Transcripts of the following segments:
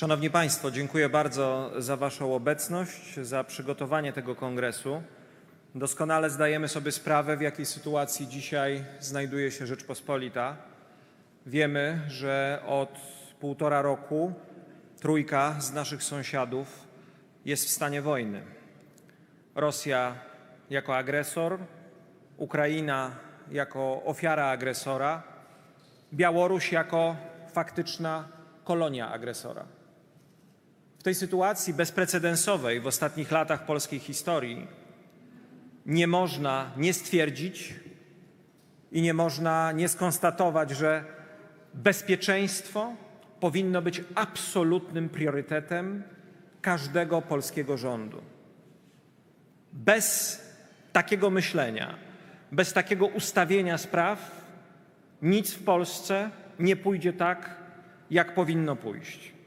Szanowni Państwo, dziękuję bardzo za Waszą obecność, za przygotowanie tego kongresu. Doskonale zdajemy sobie sprawę, w jakiej sytuacji dzisiaj znajduje się Rzeczpospolita. Wiemy, że od półtora roku trójka z naszych sąsiadów jest w stanie wojny. Rosja jako agresor, Ukraina jako ofiara agresora, Białoruś jako faktyczna kolonia agresora. W tej sytuacji bezprecedensowej w ostatnich latach polskiej historii nie można nie stwierdzić i nie można nie skonstatować, że bezpieczeństwo powinno być absolutnym priorytetem każdego polskiego rządu. Bez takiego myślenia, bez takiego ustawienia spraw nic w Polsce nie pójdzie tak, jak powinno pójść.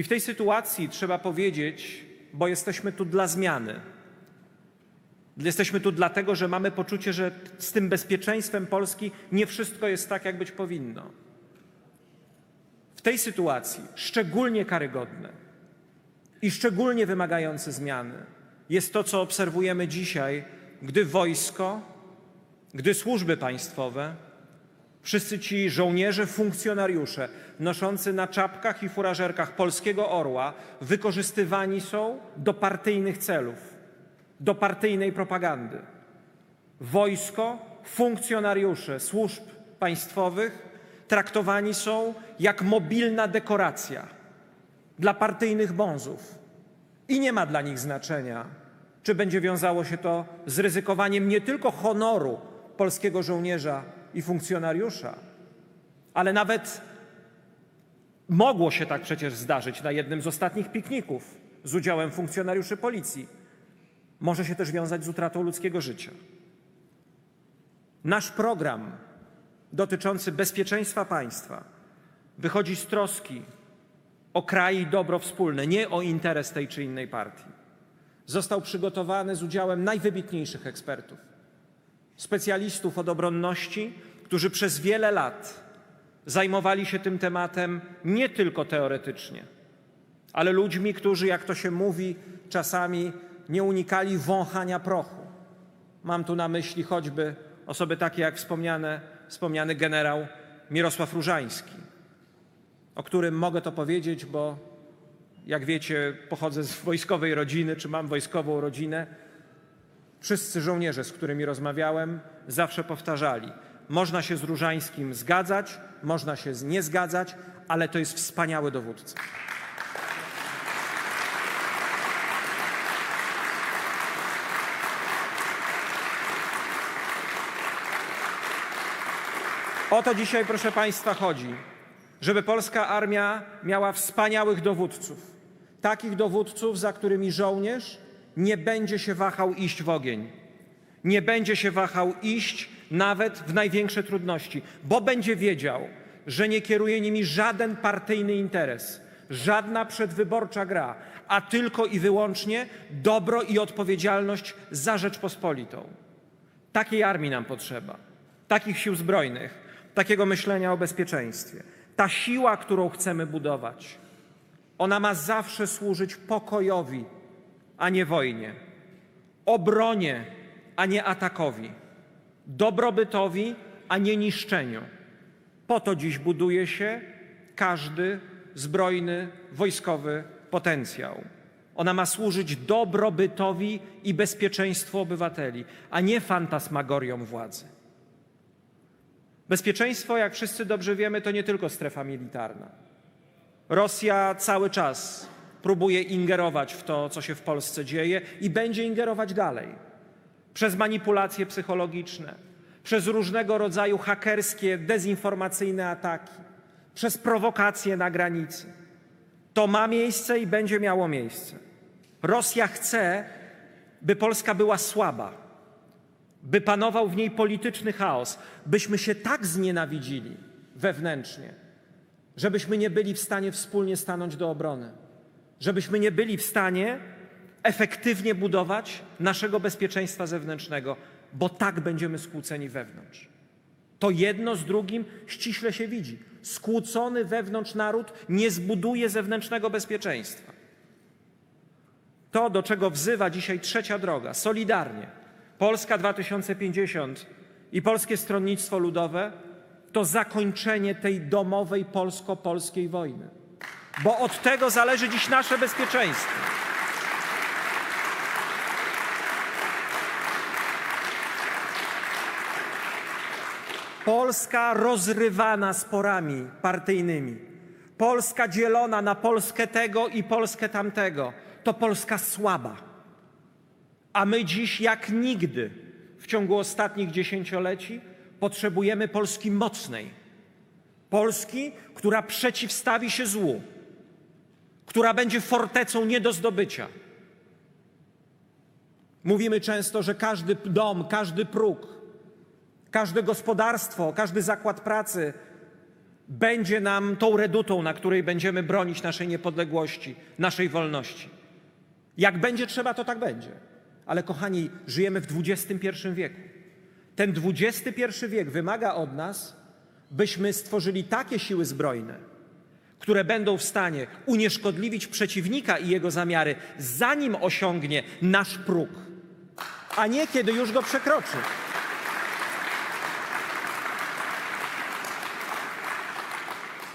I w tej sytuacji trzeba powiedzieć, bo jesteśmy tu dla zmiany. Jesteśmy tu dlatego, że mamy poczucie, że z tym bezpieczeństwem Polski nie wszystko jest tak, jak być powinno. W tej sytuacji szczególnie karygodne i szczególnie wymagające zmiany jest to, co obserwujemy dzisiaj, gdy wojsko, gdy służby państwowe, wszyscy ci żołnierze, funkcjonariusze noszący na czapkach i furażerkach polskiego orła wykorzystywani są do partyjnych celów, do partyjnej propagandy. Wojsko, funkcjonariusze służb państwowych traktowani są jak mobilna dekoracja dla partyjnych bonzów. I nie ma dla nich znaczenia, czy będzie wiązało się to z ryzykowaniem nie tylko honoru polskiego żołnierza i funkcjonariusza, ale nawet mogło się tak przecież zdarzyć na jednym z ostatnich pikników z udziałem funkcjonariuszy policji. Może się też wiązać z utratą ludzkiego życia. Nasz program dotyczący bezpieczeństwa państwa wychodzi z troski o kraj i dobro wspólne, nie o interes tej czy innej partii. Został przygotowany z udziałem najwybitniejszych ekspertów, specjalistów od obronności, którzy przez wiele lat zajmowali się tym tematem nie tylko teoretycznie, ale ludźmi, którzy, jak to się mówi, czasami nie unikali wąchania prochu. Mam tu na myśli choćby osoby takie jak wspomniane, wspomniany generał Mirosław Różański, o którym mogę to powiedzieć, bo jak wiecie, pochodzę z wojskowej rodziny, czy mam wojskową rodzinę. Wszyscy żołnierze, z którymi rozmawiałem, zawsze powtarzali: Można się z Różańskim zgadzać, można się nie zgadzać, ale to jest wspaniały dowódca. O to dzisiaj, proszę Państwa, chodzi. Żeby polska armia miała wspaniałych dowódców. Takich dowódców, za którymi żołnierz nie będzie się wahał iść w ogień. Nie będzie się wahał iść nawet w największe trudności, bo będzie wiedział, że nie kieruje nimi żaden partyjny interes, żadna przedwyborcza gra, a tylko i wyłącznie dobro i odpowiedzialność za Rzeczpospolitą. Takiej armii nam potrzeba, takich sił zbrojnych, takiego myślenia o bezpieczeństwie. Ta siła, którą chcemy budować, ona ma zawsze służyć pokojowi, a nie wojnie, obronie, a nie atakowi, dobrobytowi, a nie niszczeniu. Po to dziś buduje się każdy zbrojny, wojskowy potencjał. Ona ma służyć dobrobytowi i bezpieczeństwu obywateli, a nie fantasmagoriom władzy. Bezpieczeństwo, jak wszyscy dobrze wiemy, to nie tylko strefa militarna. Rosja cały czas próbuje ingerować w to, co się w Polsce dzieje i będzie ingerować dalej. Przez manipulacje psychologiczne, przez różnego rodzaju hakerskie, dezinformacyjne ataki, przez prowokacje na granicy. To ma miejsce i będzie miało miejsce. Rosja chce, by Polska była słaba, by panował w niej polityczny chaos, byśmy się tak znienawidzili wewnętrznie, żebyśmy nie byli w stanie wspólnie stanąć do obrony, żebyśmy nie byli w stanie efektywnie budować naszego bezpieczeństwa zewnętrznego, bo tak będziemy skłóceni wewnątrz. To jedno z drugim ściśle się widzi. skłócony wewnątrz naród nie zbuduje zewnętrznego bezpieczeństwa. To, do czego wzywa dzisiaj trzecia droga, solidarnie, Polska 2050 i Polskie Stronnictwo Ludowe, to zakończenie tej domowej polsko-polskiej wojny. Bo od tego zależy dziś nasze bezpieczeństwo. Polska rozrywana sporami partyjnymi, Polska dzielona na Polskę tego i Polskę tamtego, to Polska słaba. A my dziś, jak nigdy w ciągu ostatnich dziesięcioleci, potrzebujemy Polski mocnej. Polski, która przeciwstawi się złu, która będzie fortecą nie do zdobycia. Mówimy często, że każdy dom, każdy próg, każde gospodarstwo, każdy zakład pracy będzie nam tą redutą, na której będziemy bronić naszej niepodległości, naszej wolności. Jak będzie trzeba, to tak będzie. Ale kochani, żyjemy w XXI wieku. Ten XXI wiek wymaga od nas, byśmy stworzyli takie siły zbrojne, które będą w stanie unieszkodliwić przeciwnika i jego zamiary, zanim osiągnie nasz próg, a nie kiedy już go przekroczy.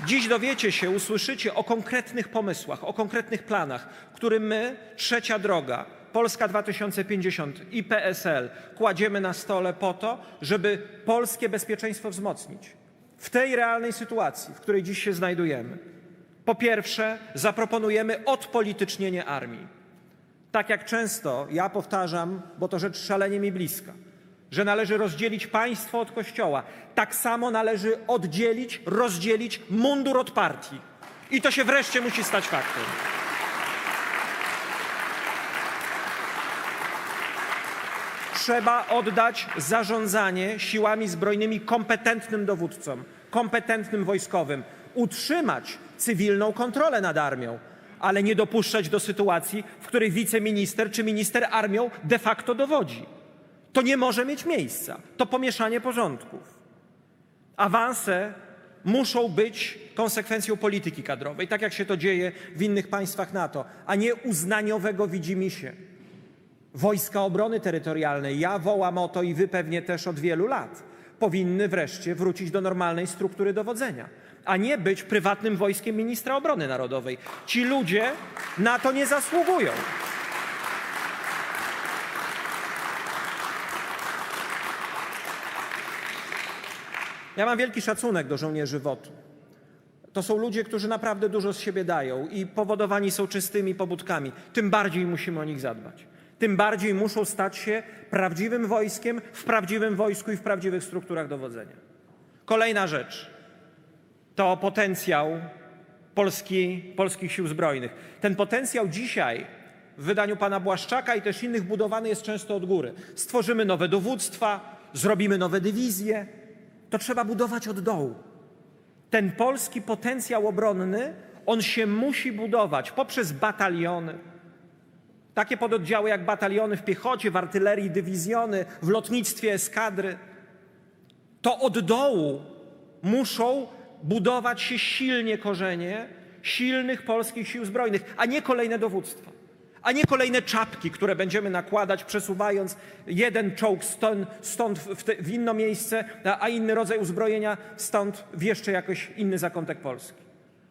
Dziś dowiecie się, usłyszycie o konkretnych pomysłach, o konkretnych planach, które my, trzecia droga, Polska 2050 i PSL kładziemy na stole po to, żeby polskie bezpieczeństwo wzmocnić. W tej realnej sytuacji, w której dziś się znajdujemy. Po pierwsze, zaproponujemy odpolitycznienie armii. Tak jak często ja powtarzam, bo to rzecz szalenie mi bliska, że należy rozdzielić państwo od kościoła, tak samo należy oddzielić, rozdzielić mundur od partii. I to się wreszcie musi stać faktem. Trzeba oddać zarządzanie siłami zbrojnymi kompetentnym dowódcom, kompetentnym wojskowym, utrzymać cywilną kontrolę nad armią, ale nie dopuszczać do sytuacji, w której wiceminister czy minister armią de facto dowodzi. To nie może mieć miejsca. To pomieszanie porządków. Awanse muszą być konsekwencją polityki kadrowej, tak jak się to dzieje w innych państwach NATO, a nie uznaniowego widzimisię. Wojska Obrony Terytorialnej, ja wołam o to i wy pewnie też od wielu lat, powinny wreszcie wrócić do normalnej struktury dowodzenia, a nie być prywatnym wojskiem ministra obrony narodowej. Ci ludzie na to nie zasługują. Ja mam wielki szacunek do żołnierzy WOT-u. To są ludzie, którzy naprawdę dużo z siebie dają i powodowani są czystymi pobudkami. Tym bardziej musimy o nich zadbać. Tym bardziej muszą stać się prawdziwym wojskiem, w prawdziwym wojsku i w prawdziwych strukturach dowodzenia. Kolejna rzecz to potencjał Polski, polskich sił zbrojnych. Ten potencjał dzisiaj w wydaniu pana Błaszczaka i też innych budowany jest często od góry. Stworzymy nowe dowództwa, zrobimy nowe dywizje. To trzeba budować od dołu. Ten polski potencjał obronny, on się musi budować poprzez bataliony, takie pododdziały jak bataliony w piechocie, w artylerii, dywizjony, w lotnictwie, eskadry. To od dołu muszą budować się silnie korzenie silnych polskich sił zbrojnych, a nie kolejne dowództwa, a nie kolejne czapki, które będziemy nakładać, przesuwając jeden czołg stąd, stąd w, te, w inne miejsce, a, inny rodzaj uzbrojenia stąd w jeszcze jakoś inny zakątek Polski.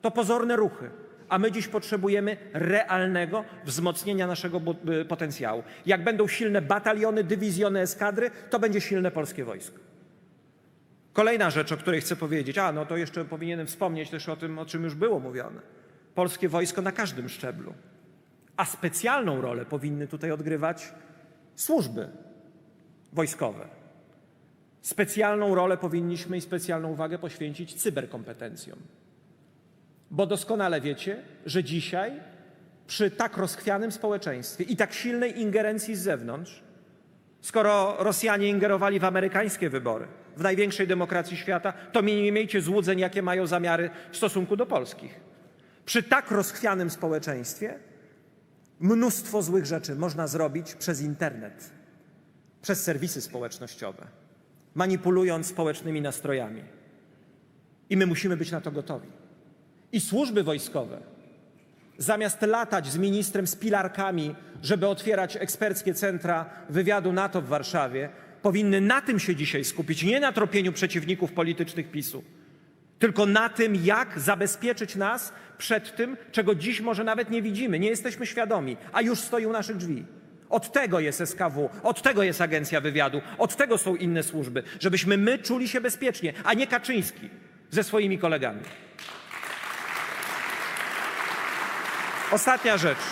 To pozorne ruchy. A my dziś potrzebujemy realnego wzmocnienia naszego y, potencjału. Jak będą silne bataliony, dywizjony, eskadry, to będzie silne polskie wojsko. Kolejna rzecz, o której chcę powiedzieć, a no to jeszcze powinienem wspomnieć też o tym, o czym już było mówione. Polskie wojsko na każdym szczeblu. A specjalną rolę powinny tutaj odgrywać służby wojskowe. Specjalną rolę powinniśmy i specjalną uwagę poświęcić cyberkompetencjom. Bo doskonale wiecie, że dzisiaj przy tak rozchwianym społeczeństwie i tak silnej ingerencji z zewnątrz, skoro Rosjanie ingerowali w amerykańskie wybory, w największej demokracji świata, to nie miejcie złudzeń, jakie mają zamiary w stosunku do polskich. Przy tak rozchwianym społeczeństwie mnóstwo złych rzeczy można zrobić przez internet, przez serwisy społecznościowe, manipulując społecznymi nastrojami. I my musimy być na to gotowi. I służby wojskowe, zamiast latać z ministrem z pilarkami, żeby otwierać eksperckie centra wywiadu NATO w Warszawie, powinny na tym się dzisiaj skupić, nie na tropieniu przeciwników politycznych PiSu, tylko na tym, jak zabezpieczyć nas przed tym, czego dziś może nawet nie widzimy, nie jesteśmy świadomi, a już stoi u naszych drzwi. Od tego jest SKW, od tego jest Agencja Wywiadu, od tego są inne służby, żebyśmy my czuli się bezpiecznie, a nie Kaczyński ze swoimi kolegami. Ostatnia rzecz.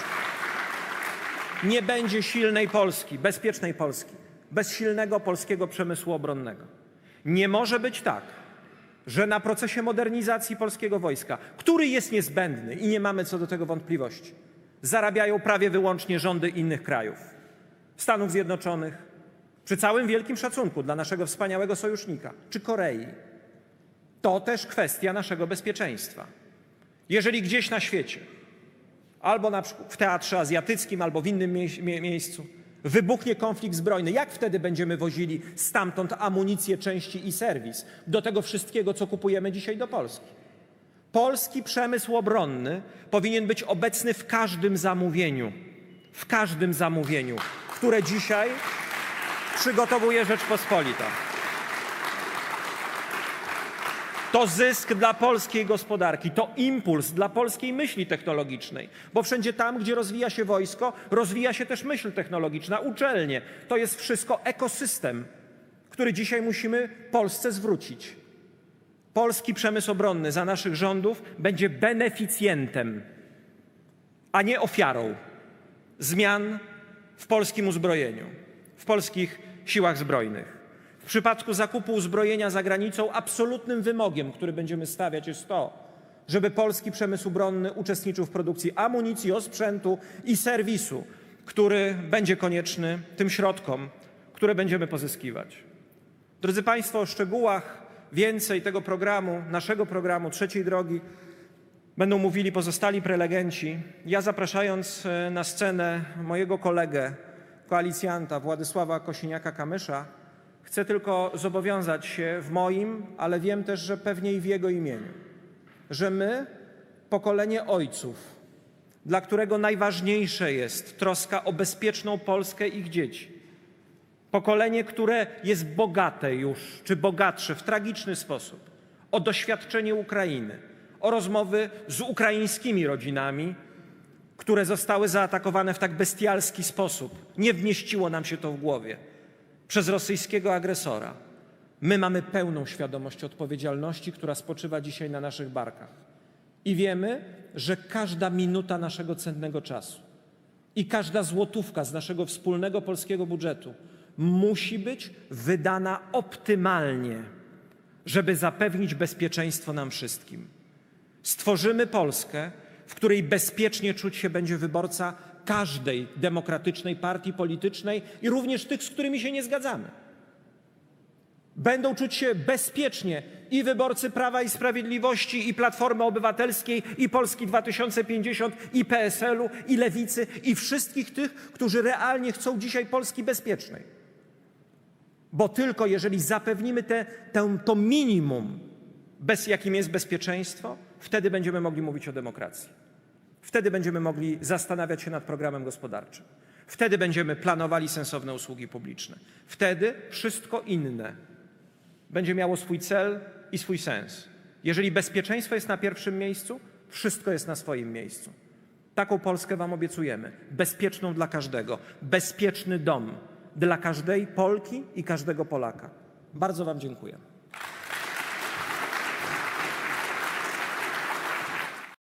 Nie będzie silnej Polski, bezpiecznej Polski, bez silnego polskiego przemysłu obronnego. Nie może być tak, że na procesie modernizacji polskiego wojska, który jest niezbędny i nie mamy co do tego wątpliwości, zarabiają prawie wyłącznie rządy innych krajów. Stanów Zjednoczonych, przy całym wielkim szacunku dla naszego wspaniałego sojusznika, czy Korei. To też kwestia naszego bezpieczeństwa. Jeżeli gdzieś na świecie, albo na przykład w teatrze azjatyckim, albo w innym mie- mie- miejscu, wybuchnie konflikt zbrojny, jak wtedy będziemy wozili stamtąd amunicję, części i serwis do tego wszystkiego, co kupujemy dzisiaj do Polski? Polski przemysł obronny powinien być obecny w każdym zamówieniu, w każdym zamówieniu, które dzisiaj przygotowuje Rzeczpospolita. To zysk dla polskiej gospodarki, to impuls dla polskiej myśli technologicznej, bo wszędzie tam, gdzie rozwija się wojsko, rozwija się też myśl technologiczna, uczelnie. To jest wszystko ekosystem, który dzisiaj musimy Polsce zwrócić. Polski przemysł obronny za naszych rządów będzie beneficjentem, a nie ofiarą zmian w polskim uzbrojeniu, w polskich siłach zbrojnych. W przypadku zakupu uzbrojenia za granicą absolutnym wymogiem, który będziemy stawiać, jest to, żeby polski przemysł obronny uczestniczył w produkcji amunicji, osprzętu i serwisu, który będzie konieczny tym środkom, które będziemy pozyskiwać. Drodzy Państwo, o szczegółach więcej tego programu, naszego programu Trzeciej Drogi będą mówili pozostali prelegenci. Ja zapraszając e, na scenę mojego kolegę, koalicjanta Władysława Kosiniaka-Kamysza, chcę tylko zobowiązać się w moim, ale wiem też, że pewnie i w jego imieniu, że my, pokolenie ojców, dla którego najważniejsze jest troska o bezpieczną Polskę ich dzieci, Pokolenie, które jest bogate już, czy bogatsze w tragiczny sposób, o doświadczenie Ukrainy, o rozmowy z ukraińskimi rodzinami, które zostały zaatakowane w tak bestialski sposób. Nie wmieściło nam się to w głowie przez rosyjskiego agresora. My mamy pełną świadomość odpowiedzialności, która spoczywa dzisiaj na naszych barkach. I wiemy, że każda minuta naszego cennego czasu i każda złotówka z naszego wspólnego polskiego budżetu musi być wydana optymalnie, żeby zapewnić bezpieczeństwo nam wszystkim. Stworzymy Polskę, w której bezpiecznie czuć się będzie wyborca każdej demokratycznej partii politycznej i również tych, z którymi się nie zgadzamy. Będą czuć się bezpiecznie i wyborcy Prawa i Sprawiedliwości, i Platformy Obywatelskiej, i Polski 2050, i PSL-u, i Lewicy, i wszystkich tych, którzy realnie chcą dzisiaj Polski bezpiecznej. Bo tylko jeżeli zapewnimy te, tę, to minimum, bez jakim jest bezpieczeństwo, wtedy będziemy mogli mówić o demokracji. Wtedy będziemy mogli zastanawiać się nad programem gospodarczym. Wtedy będziemy planowali sensowne usługi publiczne. Wtedy wszystko inne będzie miało swój cel i swój sens. Jeżeli bezpieczeństwo jest na pierwszym miejscu, wszystko jest na swoim miejscu. Taką Polskę Wam obiecujemy. Bezpieczną dla każdego. Bezpieczny dom dla każdej Polki i każdego Polaka. Bardzo Wam dziękuję.